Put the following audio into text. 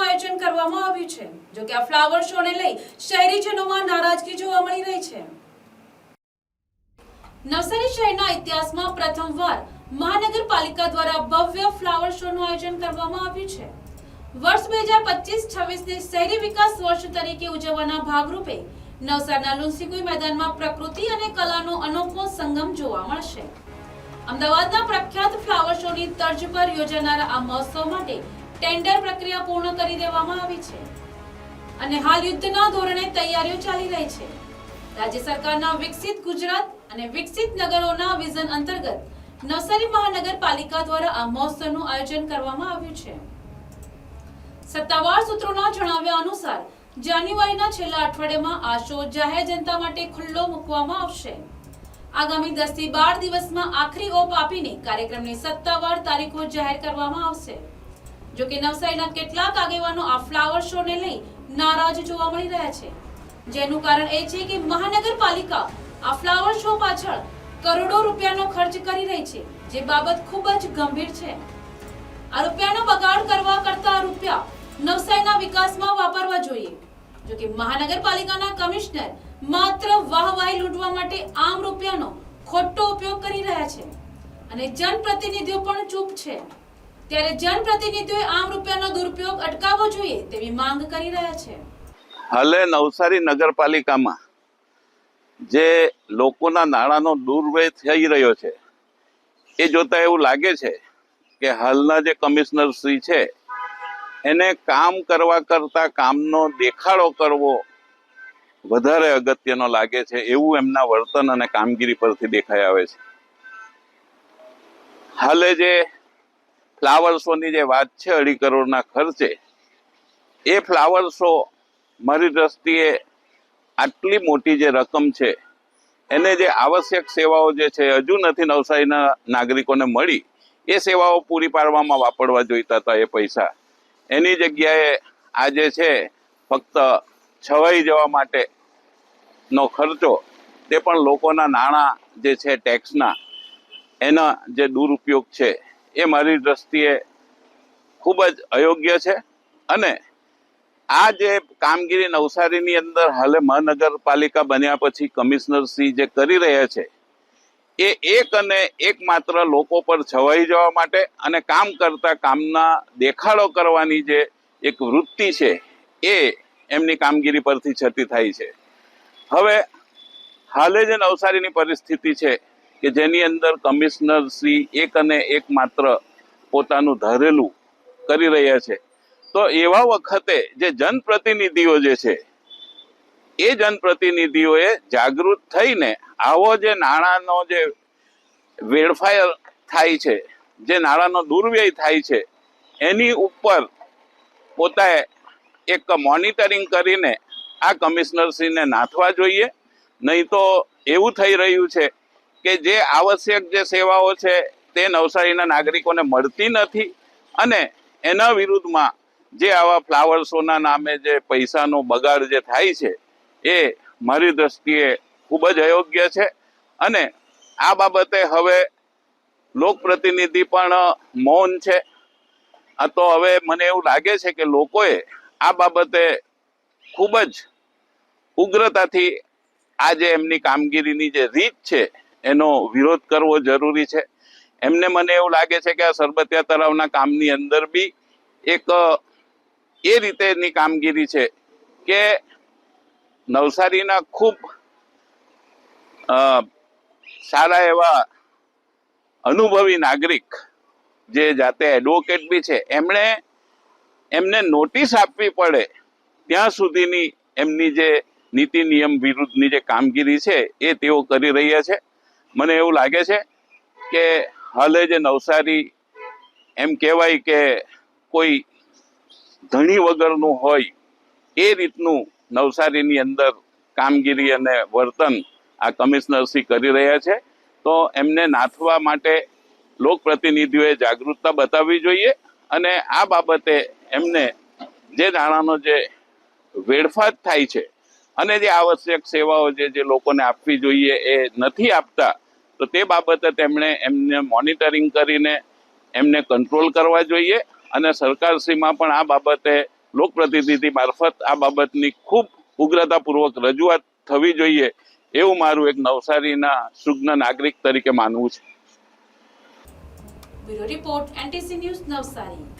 આયોજન કરવામાં આવ્યું છે. નવસારી શહેરના ઇતિહાસમાં પ્રથમવાર મહાનગરપાલિકા દ્વારા ભવ્ય ફ્લાવર શોનું આયોજન કરવામાં આવ્યું છે. વર્ષ બે હજાર પચીસ છવ્વીસને શહેરી વિકાસ વર્ષ તરીકે ઉજવવાના ભાગરૂપે નવસારીના લુન્સીકુઈ મેદાનમાં પ્રકૃતિ અને કલાનો અનોખો સંગમ જોવા મળશે. અમદાવાદના પ્રખ્યાત ફ્લાવર શોની તર્જ પર યોજાનારા આ મહોત્સવ માટે ટેન્ડર પ્રક્રિયા પૂર્ણ કરી દેવામાં આવી છે. અને હાલ યુદ્ધના ધોરણે તૈયારીઓ ચાલી રહી છે. રાજ્ય સરકારના વિકસિત ગુજરાત અને વિકસિત નગરોના વિઝન અંતર્ગત નવસારી મહાનગરપાલિકા દ્વારા આ મહોત્સવનું આયોજન કરવામાં આવ્યું છે. સત્તાવાર સૂત્રોના જણાવ્યા અનુસાર, જાન્યુઆરીના છેલ્લા અઠવાડિયામાં આ શો જાહેર જનતા માટે ખુલ્લો મૂકવામાં આવશે. આગામી દસથી બાર દિવસમાં આખરી ઓપ આપીને કાર્યક્રમની સત્તાવાર તારીખો જાહેર કરવામાં આવશે. જો કે નવસારીના કેટલાક આગેવાનો આ ફ્લાવર શોને લઈ નારાજ જોવા મળી રહ્યા છે. જેનું કારણ એ છે કે મહાનગરપાલિકા આ ફ્લાવર શો પાછળ કરોડો રૂપિયાનો ખર્ચ કરી રહી છે, જે બાબત ખૂબ જ ગંભીર છે. આ રૂપિયાનો બગાડ કરવા કરતા રૂપિયા નવસારીના વિકાસમાં વાપરવા જોઈએ. જો કે મહાનગરપાલિકાના કમિશનર માત્ર વાહવાહી લૂંટવા માટે આમ રૂપિયાનો ખોટો ઉપયોગ કરી રહ્યા છે. અને જનપ્રતિનિધિઓ પણ ચૂપ છે. ત્યારે જનપ્રતિનિધિઓએ આમ રૂપિયાનો દુરુપયોગ અટકાવવો જોઈએ તેવી માંગ કરી રહ્યા છે. હાલે નવસારી નગરપાલિકામાં જે લોકોના નાણાંનો દુર્વ્યય થઈ રહ્યો છે, એ જોતા એવું લાગે છે કે હાલના જે કમિશનર શ્રી છે, એને કામ કરવા કરતા કામનો દેખાડો કરવો વધારે અગત્યનો લાગે છે એવું એમના વર્તન અને કામગીરી પરથી દેખાઈ આવે છે. હાલે જે ફ્લાવર શોની જે વાત છે અઢી કરોડના ખર્ચે, એ ફ્લાવર શો મારી દ્રષ્ટિએ આટલી મોટી જે રકમ છે, એને જે આવશ્યક સેવાઓ જે છે, હજુ નથી નવસારીના નાગરિકોને મળી, એ સેવાઓ પૂરી પાડવામાં વાપરવા જોઈતા હતા એ પૈસા. એની જગ્યાએ આ જે છે, ફક્ત છવાઈ જવા માટે નો ખર્ચો, તે પણ લોકોના નાણાં જે છે ટેક્સના, એના જે દુરુપયોગ છે, એ મારી દ્રષ્ટિએ ખૂબ જ અયોગ્ય છે. અને આ જે કામગીરી નવસારીની અંદર હાલે મહાનગરપાલિકા બન્યા પછી કમિશનર શ્રી જે કરી રહ્યા છે, એ એક અને એકમાત્ર લોકો પર છવાઈ જવા માટે અને કામ કરતા કામના દેખાડો કરવાની જે એક વૃત્તિ છે, એ એમની કામગીરી પરથી છતી થાય છે. હવે હાલે જે નવસારીની પરિસ્થિતિ છે કે જેની અંદર કમિશનર શ્રી એક અને એક માત્ર પોતાનું ધારેલું કરી રહ્યા છે. તો એવા વખતે જે જનપ્રતિનિધિઓ જે છે, એ જનપ્રતિનિધિઓએ જાગૃત થઈને આવો જે નાણાંનો જે વેડફાય થાય છે, જે નાણાંનો દુર્વ્યય થાય છે, એની ઉપર પોતાએ એક મોનિટરિંગ કરીને આ કમિશનરશ્રીને નાથવા જોઈએ. નહીં તો એવું થઈ રહ્યું છે કે જે આવશ્યક જે સેવાઓ છે તે નવસારીના નાગરિકોને મળતી નથી અને એના વિરુદ્ધમાં જે આવા ફ્લાવર શોના નામે જે પૈસાનો બગાડ જે થાય છે એ મારી દ્રષ્ટિએ ખૂબ જ અયોગ્ય છે. અને આ બાબતે હવે લોકપ્રતિનિધિ પણ મૌન છે. આ તો હવે મને એવું લાગે છે કે લોકોએ આ બાબતે ખૂબ જ ઉગ્રતાથી આજે એમની કામગીરીની જે રીત છે, એનો વિરોધ કરવો જરૂરી છે. એમને મને એવું લાગે છે કે આ સરબતિયા તળાવના કામની અંદર બી એક, એ રીતેની કામગીરી છે કે નવસારીના ખૂબ સારા એવા અનુભવી નાગરિક જે જાતે એડવોકેટ બી છે, એમણે, એમને નોટિસ આપવી પડે ત્યાં સુધીની એમની જે નીતિ નિયમ વિરુદ્ધની જે કામગીરી છે એ તેઓ કરી રહ્યા છે. મને એવું લાગે છે કે હાલે જે નવસારી એમ કહેવાય કે કોઈ ધણી વગરનું હોય એ રીતનું નવસારીની અંદર કામગીરી અને વર્તન આ કમિશનરશ્રી કરી રહ્યા છે. તો એમને નાથવા માટે લોકપ્રતિનિધિઓએ જાગૃતતા બતાવવી જોઈએ અને આ બાબતે એમને જે નાણાંનો જે વેડફાટ થાય છે. અને જે આવશ્યક સેવાઓ જે જે લોકોને આપવી જોઈએ એ નથી આપતા, તો તે બાબતે તેમણે એમને મોનિટરિંગ કરીને એમને કંટ્રોલ કરવા જોઈએ અને સરકારશ્રીમાં પણ આ બાબતે લોકપ્રતિનિધિ મારફત આ બાબતની ખૂબ ઉગ્રતાપૂર્વક રજૂઆત થવી જોઈએ એવું મારું એક નવસારીના સુજ્ઞ નાગરિક તરીકે માનવું છે. Report, NTC news Navsari.